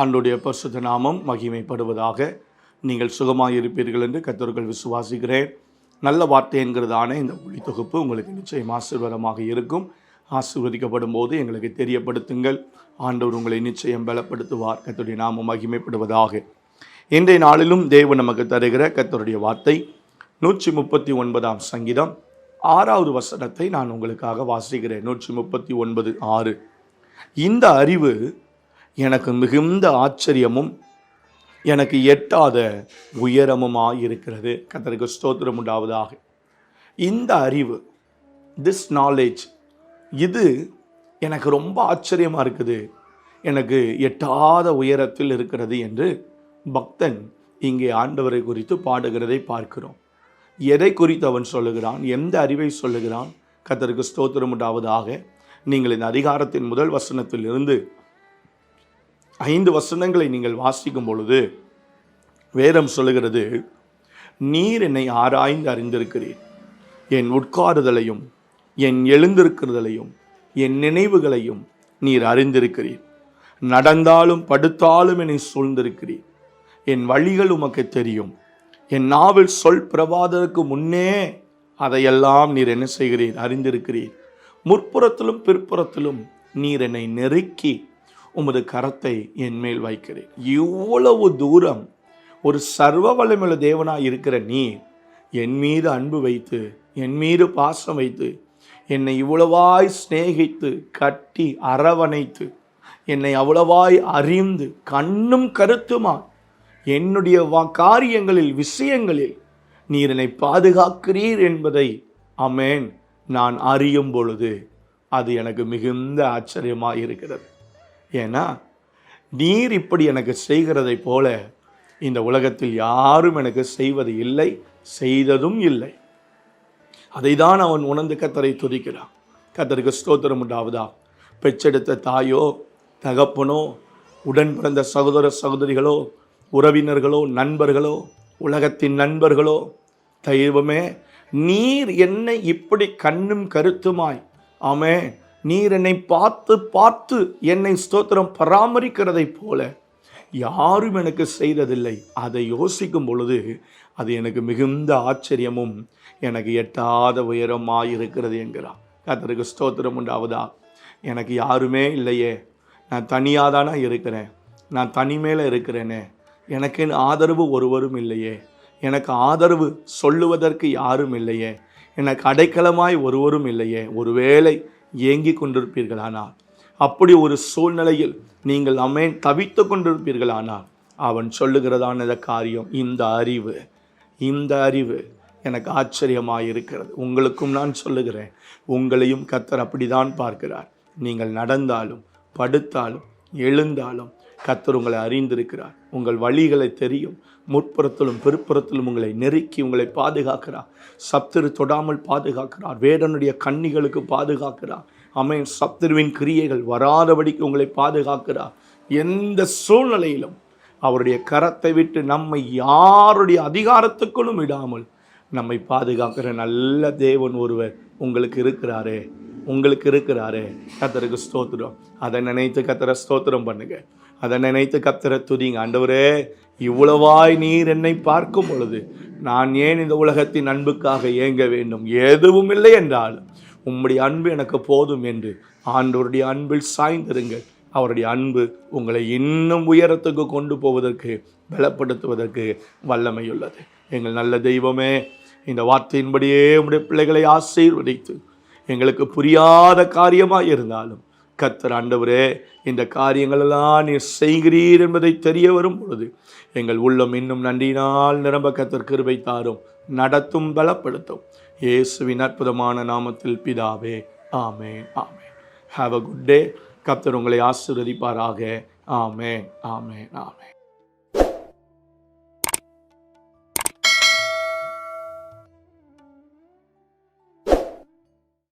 ஆண்டுடைய பரிசுத்த நாமம் மகிமைப்படுவதாக நீங்கள் சுகமாக இருப்பீர்கள் என்று கத்தர்கள் விசுவாசிக்கிறேன். நல்ல வார்த்தை என்கிறதான இந்த ஒளி தொகுப்பு உங்களுக்கு நிச்சயம் ஆசீர்வாதமாக இருக்கும். ஆசீர்வதிக்கப்படும் போது எங்களுக்கு தெரியப்படுத்துங்கள். ஆண்டவர் உங்களை நிச்சயம் பலப்படுத்துவார். கத்தருடைய நாமம் மகிமைப்படுவதாக. இன்றைய நாளிலும் தேவன் நமக்கு தருகிற கத்தருடைய வார்த்தை. நூற்றி முப்பத்தி ஒன்பதாம் சங்கீதம். ஆறாவது வசனத்தை நான் உங்களுக்காக வாசிக்கிறேன். நூற்றி முப்பத்தி ஒன்பது ஆறு. இந்த அறிவு எனக்கு மிகுந்த ஆச்சரியமும் எனக்கு எட்டாத உயரமுமாக இருக்கிறது கத்தருக்கு ஸ்தோத்திரம் உண்டாவதாக. இந்த அறிவு திஸ் நாலேஜ் இது எனக்கு ரொம்ப ஆச்சரியமாக இருக்குது. எனக்கு எட்டாத உயரத்தில் இருக்கிறது என்று பக்தன் இங்கே ஆண்டவரை குறித்து பாடுகிறதை பார்க்கிறோம். எதை குறித்து அவன் சொல்லுகிறான்? எந்த அறிவை சொல்லுகிறான்? கத்தருக்கு ஸ்தோத்திரம் உண்டாவதாக. நீங்கள் இந்த அதிகாரத்தின் முதல் வசனத்திலிருந்து ஐந்து வசனங்களை நீங்கள் வாசிக்கும் பொழுது வேதம் சொல்லுகிறது நீர் என்னை ஆராய்ந்து அறிந்திருக்கிறீர். என் உட்காருதலையும் என் எழுந்திருக்கிறதலையும் என் நினைவுகளையும் நீர் அறிந்திருக்கிறீர். நடந்தாலும் படுத்தாலும் என்னை சூழ்ந்திருக்கிறீர். என் வழிகள் உமக்கு தெரியும். என் நாவில் சொல் பிரபாதருக்கு முன்னே அதையெல்லாம் நீர் என்ன செய்கிறீர்? அறிந்திருக்கிறீர். முற்புறத்திலும் பிற்புறத்திலும் நீர் என்னை நெருக்கி உமது கரத்தை என் மேல் வைக்கிறேன். இவ்வளவு தூரம் ஒரு சர்வ வல்லமுள்ள தேவனாய் இருக்கிற நீ என் மீது அன்பு வைத்து என் மீது பாசம் வைத்து என்னை இவ்வளவாய் சிநேகித்து கட்டி அரவணைத்து என்னை அவ்வளவாய் அறிந்து கண்ணும் கருத்துமா என்னுடைய வா- காரியங்களில் விஷயங்களில் நீர் என்னை பாதுகாக்கிறீர் என்பதை அமேன் நான் அறியும் பொழுது அது எனக்கு மிகுந்த ஆச்சரியமாக இருக்கிறது. ஏன்னா நீர் இப்படி எனக்கு செய்கிறதைப் போல இந்த உலகத்தில் யாரும் எனக்கு செய்வது இல்லை செய்ததும் இல்லை. அதை தான் அவன் உணர்ந்து கத்தரை துதிக்கிறான். கத்தருக்கு ஸ்தோத்திரம் உண்டாவதா? பெற்றெடுத்த தாயோ தகப்பனோ உடன் பிறந்த சகோதர சகோதரிகளோ உறவினர்களோ நண்பர்களோ உலகத்தின் நண்பர்களோ தெய்வமே நீர் என்னை இப்படி கண்ணும் கருத்துமாய் ஆமே நீர் என்னை பார்த்து பார்த்து என்னை ஸ்தோத்திரம் பராமரிக்கிறதைப் போல யாரும் எனக்கு செய்ததில்லை. அதை யோசிக்கும் பொழுது அது எனக்கு மிகுந்த ஆச்சரியமும் எனக்கு எட்டாத உயரமாக இருக்கிறது என்கிறான் கத்தருக்கு ஸ்தோத்திரம் உண்டாவதா? எனக்கு யாருமே இல்லையே. நான் தனியாக தானே இருக்கிறேன்? நான் தனிமேல இருக்கிறேனே. எனக்கு ஆதரவு ஒருவரும் இல்லையே. எனக்கு ஆதரவு சொல்லுவதற்கு யாரும் இல்லையே. எனக்கு அடைக்கலமாய் ஒருவரும் இல்லையே. ஒருவேளை ஏங்கி கொண்டிருப்பீர்களானால் அப்படி ஒரு சூழ்நிலையில் நீங்கள் அமேன் தவித்து கொண்டிருப்பீர்களானால் அவன் சொல்லுகிறதான இந்த காரியம் இந்த அறிவு இந்த அறிவு எனக்கு ஆச்சரியமாக இருக்கிறது உங்களுக்கும் நான் சொல்லுகிறேன் உங்களையும் கத்தர் அப்படிதான் பார்க்கிறார். நீங்கள் நடந்தாலும் படுத்தாலும் எழுந்தாலும் கத்தர் உங்களை அறிந்திருக்கிறார். உங்கள் வழிகளை தெரியும். முற்புறத்திலும் பிற்புறத்திலும் உங்களை நெருக்கி உங்களை பாதுகாக்கிறார். சப்திரு தொடாமல் பாதுகாக்கிறார். வேடனுடைய கண்ணிகளுக்கு பாதுகாக்கிறார். அமை சத்துருவின் கிரியைகள் வராதபடிக்கு உங்களை பாதுகாக்கிறார். எந்த சூழ்நிலையிலும் அவருடைய கரத்தை விட்டு நம்மை யாருடைய அதிகாரத்துக்குள்ளும் விடாமல் நம்மை பாதுகாக்கிற நல்ல தேவன் ஒருவர் உங்களுக்கு இருக்கிறாரே. உங்களுக்கு இருக்கிறாரே. கத்தருக்கு ஸ்தோத்திரம். அதை நினைத்து கத்தரை ஸ்தோத்திரம் பண்ணுங்க. அதை நினைத்து கத்தரை துதிங்க. ஆண்டவரே இவ்வளவாய் நீர் என்னை பார்க்கும் பொழுது நான் ஏன் இந்த உலகத்தின் அன்புக்காக ஏங்க வேண்டும்? எதுவும் இல்லை என்றாலும் உம்முடைய அன்பு எனக்கு போதும் என்று ஆண்டவருடைய அன்பில் சாய்ந்திருங்கள். அவருடைய அன்பு உங்களை இன்னும் உயரத்துக்கு கொண்டு போவதற்கு பலப்படுத்துவதற்கு வல்லமையுள்ளது. எங்கள் நல்ல தெய்வமே இந்த வார்த்தையின்படியே உம்முடைய பிள்ளைகளை ஆசீர்வதித்து எங்களுக்கு புரியாத காரியமாக இருந்தாலும் கத்தர் ஆண்டவரே இந்த காரியங்களெல்லாம் நீர் செய்கிறீர் என்பதை தெரிய வரும் பொழுது எங்கள் உள்ளம் இன்னும் நன்றியினால் நிரம்ப கத்தர் கிருபை தாரும். நடத்தும் பலப்படுத்தும். இயேசுவின் அற்புதமான நாமத்தில் பிதாவே ஆமே ஆமே ஹாவ் அ குட் டே கத்தர் உங்களை ஆசிர்வதிப்பாராக. ஆமே ஆமே ஆமே